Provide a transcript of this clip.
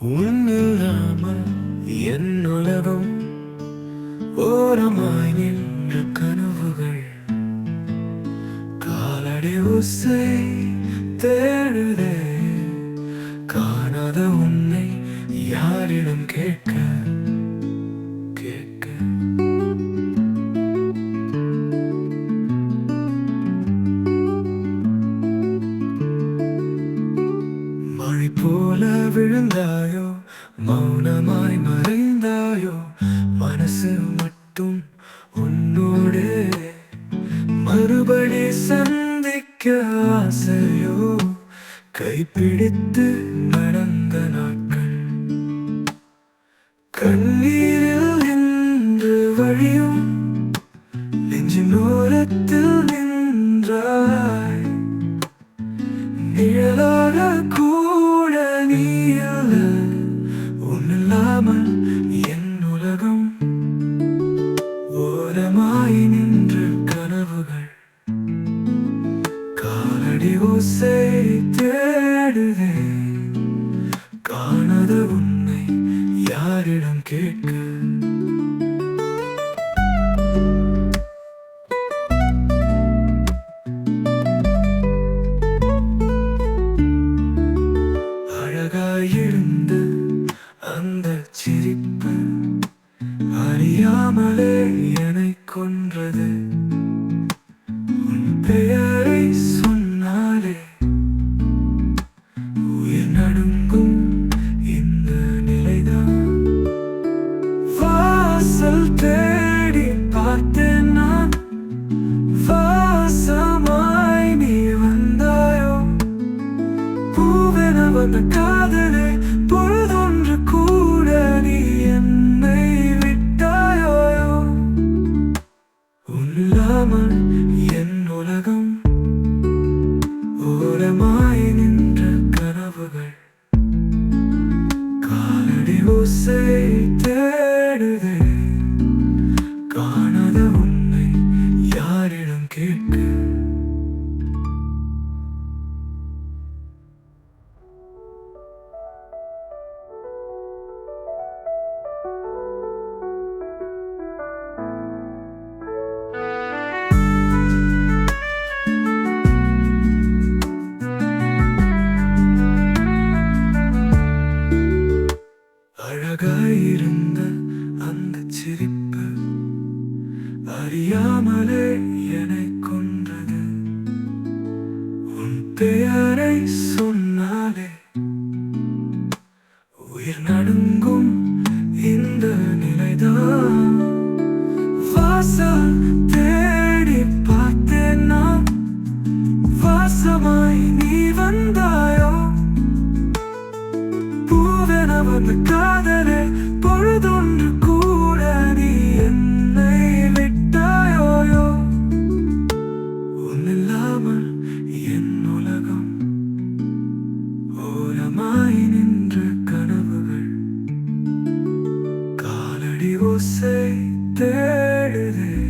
உன்னில்லாமல் என் உலகம் ஓரமாய் நின்ற கனவுகள். காலடி உசை தேடுதே காணாத உன்னை யாரிடம் கேட்க மழை போல விழுந்தாயோ? மௌனமாய் மறைந்தாயோ? மனசு மட்டும் உன்னோடு. மறுபடி சந்திக்க ஆசையோ? கைப்பிடித்து நடந்த நாட்கள். கண்ணீரில் நின்று வழியும் நெஞ்சின் ஓரத்தில் நின்றாய். நிழலாக கூ ஓசை தேடுதே. காணாத உன்னை யாரிடம் கேட்க. அழகாயிருந்த அந்த சிரிப்பு அறியாமலே என்னை கொன்றது. வாசல் தேடி பார்த்தேன் நான் வாசமாய் நீ வந்தாயோ? பூவென வந்த காதலே பொழுதொன்று கூட நீ என்னை விட்டாயோ? உன்னில்லாமல் என் உலகம் ஓரமாய் நின்ற கனவுகள். காலடி ஓசை தேடுதே. அழகாயிருந்த அந்த சிரிப்பு அறியாமலே என்னை கொன்றது. உன் பெயரை சொன்னாலே உயிர் நடுங்கும் இந்த நிலைதான். வாசல் தேடி பார்த்தேன் நான். வாசமாய் நீ வந்தாய். பூவென காதலே பொழுதொன்று கூட நீ என்னை விட்டாயோயோ? ஒன்னில்லாமல் என் உலகம் ஓரமாய் நின்ற கனவுகள். காலடி ஓசை தேடுதே.